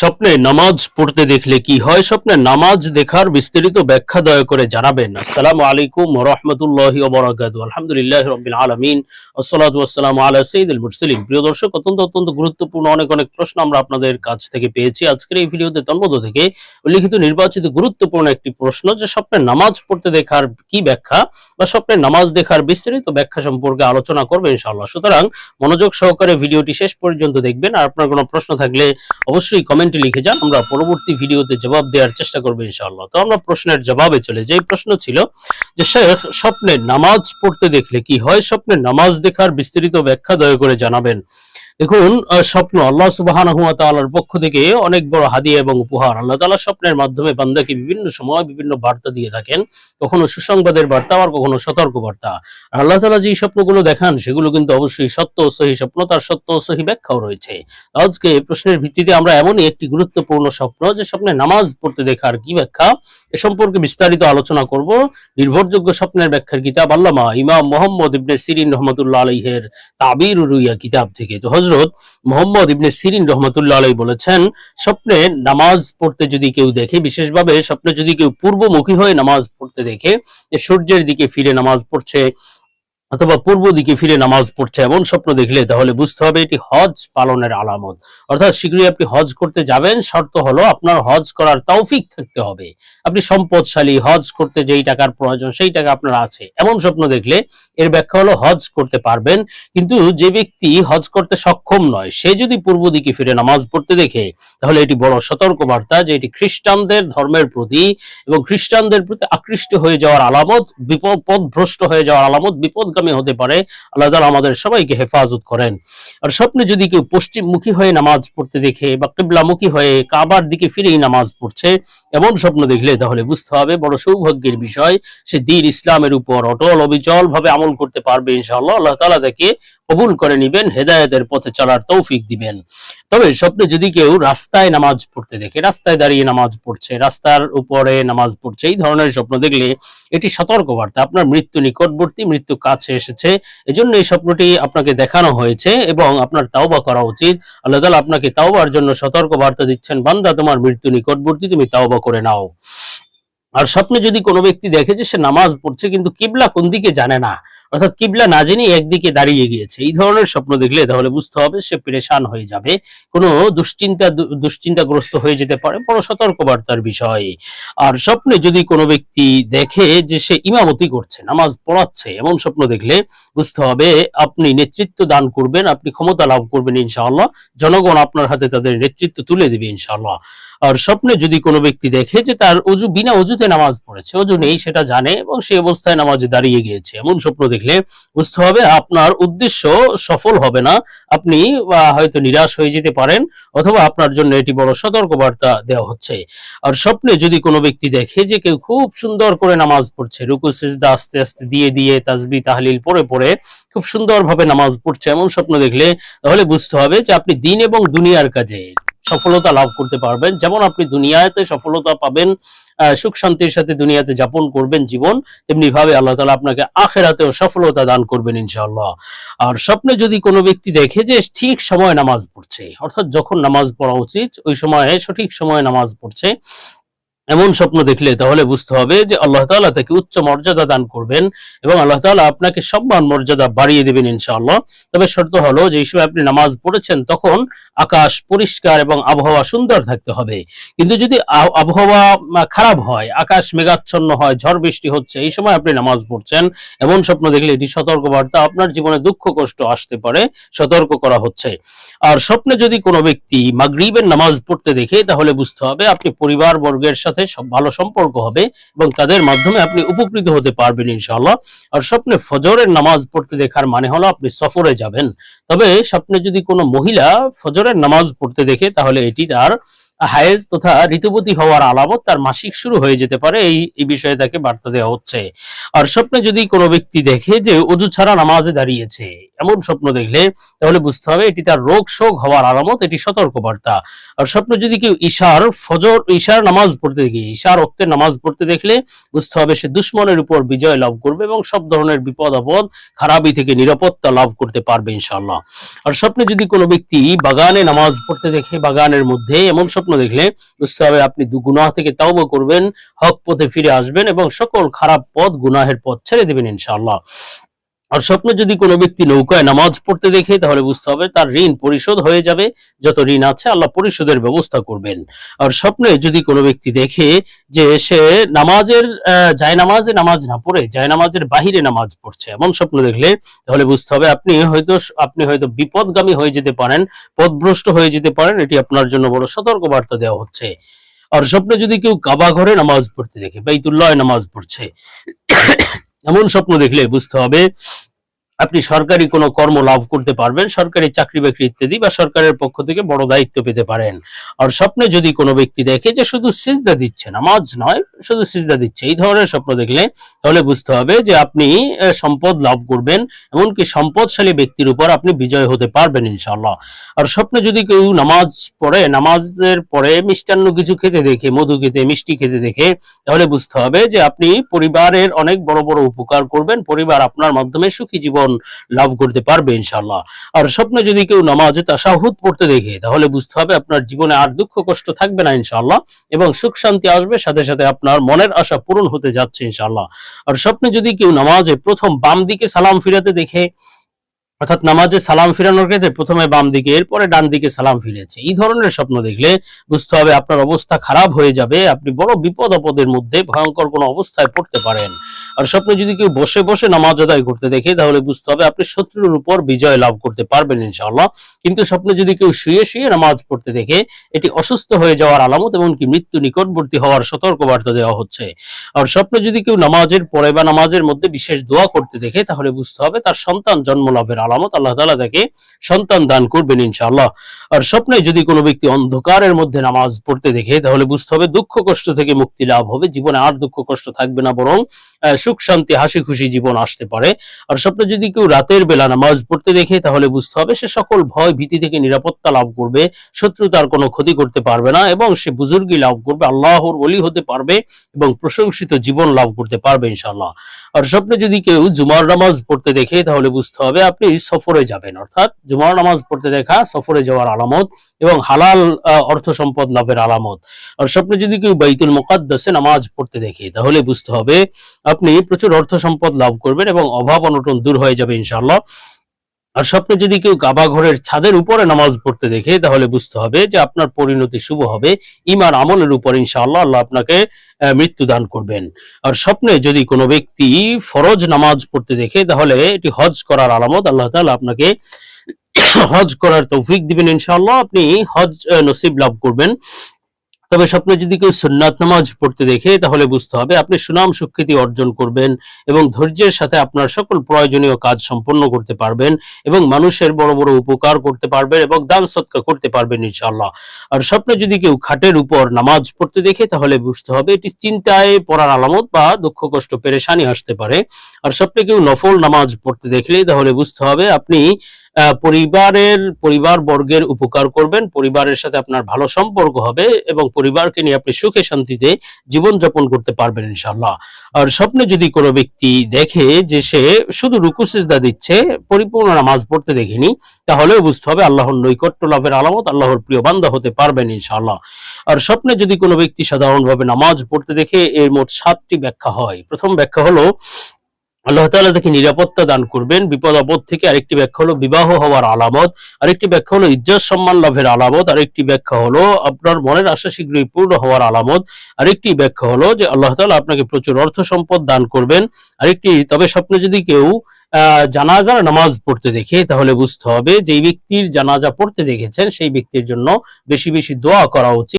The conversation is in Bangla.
স্বপ্নে নামাজ পড়তে দেখলে কি হয়? স্বপ্নে নামাজ দেখার বিস্তারিত ব্যাখ্যা দয়া করে জানাবেন। আসসালামু আলাইকুম রহমতুল্লাহি আলহামদুলিল্লাহ রবিল আলমিন। আসসালাতু আসসালামু আলা মুরসালিন। প্রিয় দর্শক, অত্যন্ত অত্যন্ত গুরুত্বপূর্ণ অনেক অনেক প্রশ্ন আমরা আপনাদের কাছ থেকে পেয়েছি। আজকের এই ভিডিওতে তন্মধ্য থেকে উল্লিখিত নির্বাচিত গুরুত্বপূর্ণ একটি প্রশ্ন যে, স্বপ্নে নামাজ পড়তে দেখার কি ব্যাখ্যা বা স্বপ্নে নামাজ দেখার বিস্তারিত ব্যাখ্যা সম্পর্কে আলোচনা করবে ইনশাআল্লাহ। সুতরাং মনোযোগ সহকারে ভিডিওটি শেষ পর্যন্ত দেখবেন। আর আপনার কোনো প্রশ্ন থাকলে অবশ্যই কমেন্টে লিখে যান, আমরা পরবর্তী ভিডিওতে জবাব দেওয়ার চেষ্টা করব ইনশাআল্লাহ। তো আমরা প্রশ্নের জবাবে চলে যাই। প্রশ্ন ছিল যে, শেখ, স্বপ্নে নামাজ পড়তে দেখলে কি হয়? স্বপ্নে নামাজ দেখার বিস্তারিত ব্যাখ্যা দয়া করে জানাবেন। দেখুন স্বপ্ন আল্লাহ সুবহানাহু ওয়া পক্ষ থেকে অনেক বড় হাদিয়া এবং উপহার। আল্লাহ তাআলা স্বপ্নের মাধ্যমে বান্দাকে বিভিন্ন সময় বিভিন্ন বার্তা দিয়ে থাকেন। কখনো সুসংবাদের বার্তা, আবার কখনো সতর্ক বার্তা আল্লাহ তাআলা যে স্বপ্নগুলো দেখান, সেগুলো কিন্তু অবশ্যই সত্য সহি স্বপ্ন, তার সত্য সহি ব্যাখ্যাও রয়েছে। আজকে প্রশ্নের ভিত্তিতে আমরা এমনই একটি গুরুত্বপূর্ণ স্বপ্ন, যে স্বপ্নে নামাজ পড়তে দেখার কি ব্যাখ্যা, এ সম্পর্কে বিস্তারিত আলোচনা করব। নির্ভরযোগ্য স্বপ্নের ব্যাখ্যার কিতাব আল্লামা ইমাম মোহাম্মদ ইবনে সিরিন রহমতুল্লাহ আলাইহের তাবির রুইয়া কিতাব থেকে। তো হজরত মোহাম্মদ ইবনে সিরিন রহমতুল্লাহ আলাই বলেছেন, স্বপ্নে নামাজ পড়তে যদি কেউ দেখে, বিশেষভাবে স্বপ্নে যদি কেউ পূর্বমুখী হয়ে নামাজ পড়তে দেখে সূর্যের দিকে ফিরে নামাজ পড়ছে অথবা পূর্ব দিকে ফিরে নামাজ পড়ছে এমন স্বপ্ন দেখলে তাহলে বুঝতে হবে এটি হজ পালনের আলামত। অর্থাৎ শীঘ্রই আপনি হজ করতে যাবেন, শর্ত হলো আপনার হজ করার তৌফিক থাকতে হবে। আপনি সম্পদশালী, হজ করতে যেই টাকার প্রয়োজন সেই টাকা আপনার আছে। এমন স্বপ্ন দেখলে এর ব্যাখ্যা হলো হজ করতে পারবেন, কিন্তু যে ব্যক্তি হজ করতে সক্ষম নয়, সে যদি পূর্ব দিকে ফিরে নামাজ পড়তে দেখে, তাহলে এটি বড় সতর্ক বার্তা যে এটি খ্রিস্টানদের ধর্মের প্রতি এবং খ্রিস্টানদের প্রতি আকৃষ্ট হয়ে যাওয়ার আলামত, বিপদ পথভ্রষ্ট হয়ে যাওয়ার আলামত বিপদগামী হতে পারে। আল্লাহ তালা আমাদের সবাইকে হেফাজত করেন। আর স্বপ্নে যদি কেউ পশ্চিমমুখী হয়ে নামাজ পড়তে দেখে বা কেবলামুখী হয়ে কাবার দিকে ফিরেই নামাজ পড়ছে, এমন স্বপ্ন দেখলে তাহলে বুঝতে হবে বড় সৌভাগ্যের বিষয়, সে দিন ইসলামের উপর অটল অবিচল ভাবে আমল করতে পারবে ইনশাআল্লাহ। আল্লাহ তালা তাকে কবুল করে নিবেন, হেদায়েতের পথে চলার তৌফিক দিবেন। তবে স্বপ্নে যদি কেউ রাস্তায় নামাজ পড়তে দেখে, রাস্তায় দাঁড়িয়ে নামাজ পড়ছে, রাস্তার উপরে নামাজ পড়ছে, এই ধরনের স্বপ্ন দেখলে এটি সতর্কবার্তা। আপনার মৃত্যু নিকটবর্তী, মৃত্যু কাছে এসেছে, এজন্য এই স্বপ্নটি আপনাকে দেখানো হয়েছে এবং আপনার তাওবা করা উচিত। আল্লাহ তাআলা আপনাকে তাওবার জন্য সতর্ক বার্তা দিচ্ছেন, বান্দা তোমার মৃত্যু নিকটবর্তী, তুমি তাওবা করে নাও। আর স্বপ্নে যদি কোনো ব্যক্তি দেখে যে সে নামাজ পড়ছে, কিন্তু কিবলা কোন দিকে জানে না অর্থাৎ কিবলা না জেনে একদিকে দাঁড়িয়ে গিয়েছে। এই ধরনের স্বপ্ন দেখলে তাহলে বুঝতে হবে সে পেরেশান হয়ে যাবে। কোনো দুশ্চিন্তা দুশ্চিন্তাগ্রস্ত হয়ে যেতে পারে, বড় সতর্কবার্তার বিষয়। আর স্বপ্নে যদি কোনো ব্যক্তি দেখে যে সে ইমামতি করছে, নামাজ পড়াচ্ছে, এমন স্বপ্ন দেখলে বুঝতে হবে আপনি নেতৃত্ব দান করবেন, আপনি ক্ষমতা লাভ করবেন ইনশাআল্লাহ। জনগণ আপনার হাতে তাদের নেতৃত্ব তুলে দেবে ইনশাআল্লাহ। আর স্বপ্নে যদি কোনো ব্যক্তি দেখে যে তার অজু, বিনা অজুতে নামাজ পড়েছে, অজু নেই সেটা জানে এবং সেই অবস্থায় নামাজে দাঁড়িয়ে গিয়েছে, এমন স্বপ্ন দেখলে বুঝতে হবে আপনার উদ্দেশ্য সফল হবে না। আপনি হয়তো নিরাশ হয়ে যেতে পারেন অথবা আপনার জন্য এটি বড় সতর্কবার্তা দেওয়া হচ্ছে। আর স্বপ্নে যদি কোনো ব্যক্তি দেখে যে কেউ খুব সুন্দর করে নামাজ পড়ছে, রুকু, সিজদা আস্তে আস্তে দিয়ে দিয়ে তাসবি তাহলিল পড়ে পড়ে খুব সুন্দরভাবে নামাজ পড়ছে এমন স্বপ্ন দেখলে তাহলে বুঝতে হবে যে আপনি দিন এবং দুনিয়ার কাজে সফলতা লাভ করতে পারবেন। যেমন আপনি দুনিয়াতে সফলতা পাবেন সুখ শান্তির সাথে দুনিয়াতে যাপন করবেন জীবন তেমনি ভাবে আল্লাহ তালা আপনাকে আখেরাতেও সফলতা দান করবেন ইনশাআল্লাহ। আর স্বপ্নে যদি কোনো ব্যক্তি দেখে যে ঠিক সময় নামাজ পড়ছে, অর্থাৎ যখন নামাজ পড়া উচিত, ওই সময়ে, সঠিক সময়ে নামাজ পড়ছে, এমন স্বপ্ন দেখলে তাহলে বুঝতে হবে যে আল্লাহ তালা তাকে উচ্চ মর্যাদা দান করবেন এবং আল্লাহ তালা আপনাকে সম্মান মর্যাদা বাড়িয়ে দেবেন ইনশাআল্লাহ। তবে শর্ত হলো যে সময় আপনি নামাজ পড়েছেন, তখন আকাশ পরিষ্কার এবং আবহাওয়া সুন্দর থাকতে হবে। কিন্তু যদি আবহাওয়া খারাপ হয়, আকাশ মেঘাচ্ছন্ন হয়, ঝড় বৃষ্টি হচ্ছে, এই সময় আপনি নামাজ পড়ছেন, এমন স্বপ্ন দেখলে এটি সতর্কবার্তা, আপনার জীবনে দুঃখ কষ্ট আসতে পারে, সতর্ক করা হচ্ছে। আর স্বপ্নে যদি কোনো ব্যক্তি মাগরিবের নামাজ পড়তে দেখে, তাহলে বুঝতে হবে আপনি পরিবার বর্গের সাথে ভালো সম্পর্ক হবে এবং তাদের মাধ্যমে আপনি উপকৃত হতে পারবেন ইনশাআল্লাহ। আর স্বপ্নে ফজরের নামাজ পড়তে দেখার মানে হলো আপনি সফরে যাবেন। তবে স্বপ্নে যদি কোনো মহিলা ফজরের নামাজ পড়তে দেখে তাহলে এটি তার হায়েজ তথা ঋতুবতী হওয়ার আলামত তার মাসিক শুরু হয়ে যেতে পারে। এই এই বিষয়ে তাকে বার্তা দেওয়া হচ্ছে। আর স্বপ্নে যদি কোনো ব্যক্তি দেখে যে অজু ছাড়া নামাজে দাঁড়িয়েছে, এমন স্বপ্ন দেখলে তাহলে বুঝতে হবে এটি তার রোগ শোক হওয়ার আলামত, এটি সতর্কবার্তা। আর স্বপ্ন যদি কেউ ঈশার ফজর, ঈশার নামাজ পড়তে দেখে, ঈশার অক্তের নামাজ পড়তে দেখলে বুঝতে হবে সে দুশ্মনের উপর বিজয় লাভ করবে এবং সব ধরনের বিপদ, আপদ, খারাপি থেকে নিরাপত্তা লাভ করতে পারবে ইনশাআল্লাহ। আর স্বপ্নে যদি কোনো ব্যক্তি বাগানে নামাজ পড়তে দেখে, বাগানের মধ্যে এমন স্বপ্ন স্বপ্ন দেখলে বুঝতে হবে আপনি গুনাহ থেকে তাওবা করবেন, হক পথে ফিরে আসবেন এবং সকল খারাপ পথ গুনাহের পথ ছেড়ে দেবেন ইনশাআল্লাহ। আর স্বপ্নে যদি কোনো ব্যক্তি নৌকায় নামাজ পড়তে দেখে, তাহলে বুঝতে হবে তার ঋণ পরিশোধ হয়ে যাবে। যত ঋণ আছে আল্লাহ পরিশোধের ব্যবস্থা করবেন। আর স্বপ্নে যদি কোনো ব্যক্তি দেখে যে সে নামাজের যায় নামাজে নামাজ না পড়ে যায় নামাজের বাহিরে নামাজ পড়ছে, এমন স্বপ্ন দেখলে, তাহলে বুঝতে হবে আপনি হয়তো আপনি হয়তো বিপদগামী হয়ে যেতে পারেন, পদভ্রষ্ট হয়ে যেতে পারেন, এটি আপনার জন্য বড় সতর্ক বার্তা দেওয়া হচ্ছে। আর স্বপ্নে যদি কেউ কাবা ঘরে নামাজ পড়তে দেখে, বাইতুল্লাহ নামাজ পড়ছে এমন স্বপ্ন দেখলে বুঝতে হবে আপনি সরকারি কোনো কর্ম লাভ করতে পারবেন, সরকারি চাকরি বাকরি ইত্যাদি বা সরকারের পক্ষ থেকে বড় দায়িত্ব পেতে পারেন। আর স্বপ্নে যদি কোনো ব্যক্তি দেখে যে শুধু সিজদা দিচ্ছে, নামাজ নয়, শুধু সিজদা দিচ্ছে, এই ধরনের স্বপ্ন দেখলে তাহলে বুঝতে হবে যে আপনি সম্পদ লাভ করবেন, এমনকি সম্পদশালী ব্যক্তির উপর আপনি বিজয় হতে পারবেন ইনশাল্লাহ আর স্বপ্নে যদি কেউ নামাজ পড়ে, নামাজের পরে মিষ্টান্ন কিছু খেতে দেখে, মধু খেতে, মিষ্টি খেতে দেখে, তাহলে বুঝতে হবে যে আপনি পরিবারের অনেক বড় বড় উপকার করবেন, পরিবার আপনার মাধ্যমে সুখী জীবন লাভ করতে পারবে ইনশাল্লাহ আর স্বপ্নে যদি কেউ নামাজে তাসাহুদ পড়তে দেখে, তাহলে বুঝতে হবে আপনার জীবনে আর দুঃখ কষ্ট থাকবে না ইনশাল্লাহ এবং সুখ শান্তি আসবে, সাথে সাথে আপনার মনের আশা পূরণ হতে যাচ্ছে ইনশাল্লাহ আর স্বপ্নে যদি কেউ নামাজে প্রথম বাম দিকে সালাম ফিরাতে দেখে অর্থাৎ নামাজে সালাম ফিরানোর ক্ষেত্রে প্রথমে বাম দিকে, এরপরে ডান দিকে সালাম ফিরেছে। এই ধরনের স্বপ্ন দেখলে বুঝতে হবে আপনার অবস্থা খারাপ হয়ে যাবে, আপনি বড় বিপদ আপদের মধ্যে ভয়ঙ্কর কোনো অবস্থায় পড়তে পারেন। আর স্বপ্নে যদি কেউ বসে বসে নামাজ আদায় করতে দেখে, তাহলে বুঝতে হবে আপনি শত্রুর উপর বিজয় লাভ করতে পারবেন ইনশাআল্লাহ। কিন্তু স্বপ্নে যদি কেউ শুয়ে শুয়ে নামাজ পড়তে দেখে, এটি অসুস্থ হয়ে যাওয়ার আলামত এমনকি মৃত্যু নিকটবর্তী হওয়ার সতর্ক বার্তা দেওয়া হচ্ছে। আর স্বপ্নে যদি কেউ নামাজের পরে বা নামাজের মধ্যে বিশেষ দোয়া করতে দেখে, তাহলে বুঝতে হবে তার সন্তান জন্ম লাভের আলামত, আল্লাহ তাআলা তাকে সন্তান দান করবেন ইনশাআল্লাহ। আর স্বপ্নে যদি কোনো ব্যক্তি অন্ধকারের মধ্যে নামাজ পড়তে দেখে, তাহলে বুঝতে হবে দুঃখ কষ্ট থেকে মুক্তি লাভ হবে। জীবনে আর দুঃখ কষ্ট থাকবে না, বরং সুখ, শান্তি, হাসি, খুশি জীবন আসতে পারে। আর স্বপ্নে যদি কেউ রাতের বেলা নামাজ পড়তে দেখে, তাহলে বুঝতে হবে সে সকল ভয়, ভীতি থেকে নিরাপত্তা লাভ করবে। শত্রু তার কোনো ক্ষতি করতে পারবে না এবং সে বুজুর্গি লাভ করবে, আল্লাহর ওলি হতে পারবে এবং প্রশংসিত জীবন লাভ করতে পারবে ইনশাআল্লাহ। আর স্বপ্নে যদি কেউ জুমার নামাজ পড়তে দেখে, তাহলে বুঝতে হবে আপনি সফরে যাবেন। অর্থাৎ জুমার নামাজ পড়তে দেখা, সফরে যাওয়ার আলামত এবং হালাল অর্থ সম্পদ লাভের আলামত। আর স্বপ্নে যদি কেউ বাইতুল মোকাদ্দাসে নামাজ পড়তে দেখে, তাহলে বুঝতে হবে আপনি প্রচুর অর্থ সম্পদ লাভ করবেন এবং অভাব অনটন দূর হয়ে যাবে ইনশাআল্লাহ। আর স্বপ্নে যদি কেউ কাবা ঘরের ছাদের উপরে নামাজ পড়তে দেখে, তাহলে বুঝতে হবে যে আপনার পরিণতি শুভ হবে। ইমান আমলের উপর ইনশাআল্লাহ আল্লাহ আপনাকে মৃত্যু দান করবেন। আর স্বপ্নে যদি কোনো ব্যক্তি ফরজ নামাজ পড়তে দেখে, তাহলে এটি হজ করার আলামত আল্লাহ তাআলা আপনাকে হজ করার তৌফিক দিবেন ইনশাআল্লাহ। আপনি হজ নসিব লাভ করবেন। তবে স্বপ্নে যদি কেউ সুন্নাত নামাজ পড়তে দেখে, তাহলে বুঝতে হবে আপনি সুনাম সুখ্যাতি অর্জন করবেন এবং ধৈর্যের সাথে আপনার সকল প্রয়োজনীয় কাজ সম্পন্ন করতে পারবেন এবং মানুষের বড় বড় উপকার করতে পারবেন এবং দান সৎকা করতে পারবেন ইনশাআল্লাহ। আর স্বপ্নে যদি কেউ খাটের উপর নামাজ পড়তে দেখে, তাহলে বুঝতে হবে এটি চিন্তায় পড়ার আলামত বা দুঃখ, কষ্ট, পেরেশানি আসতে পারে। আর স্বপ্নে কেউ নফল নামাজ পড়তে দেখলে, তাহলে বুঝতে হবে আপনি পরিবারের পরিবার বর্গের উপকার করবেন, পরিবারের সাথে আপনার ভালো সম্পর্ক হবে এবং পরিবারকে নিয়ে আপনি সুখে শান্তিতে জীবনযাপন করতে পারবেন ইনশাআল্লাহ। আর স্বপ্নে যদি কোনো ব্যক্তি দেখে যে সে শুধু রুকু সিজদা দিচ্ছে, পরিপূর্ণ নামাজ পড়তে দেখেনি, তাহলেও বুঝতে হবে আল্লাহর নৈকট্য লাভের আলামত আল্লাহর প্রিয় বান্দা হতে পারবেন ইনশাআল্লাহ। আর স্বপ্নে যদি কোনো ব্যক্তি সাধারণভাবে নামাজ পড়তে দেখে এর মোট সাতটি ব্যাখ্যা হয়। প্রথম ব্যাখ্যা হলো আল্লাহ তাআলা তাকে নিরাপত্তা দান করবেন। বিপদ আপদ থেকে আরেকটি ব্যাখ্যা হলো বিবাহ হওয়ার আলামত, আরেকটি ব্যাখ্যা হলো ইজ্জত সম্মান লাভের আলামত, আরেকটি ব্যাখ্যা হলো আপনার মনের আশা শীঘ্রই পূর্ণ হওয়ার আলামত, আরেকটি ব্যাখ্যা হলো যে আল্লাহ তালা আপনাকে প্রচুর অর্থ সম্পদ দান করবেন, আরেকটি তবে স্বপ্নে যদি কেউ জানাজার নামাজ পড়তে দেখে, তাহলে বুঝতে হবে যে ব্যক্তির জানাজা পড়তে দেখেছেন, সেই ব্যক্তির জন্য বেশি বেশি দোয়া করা উচিত।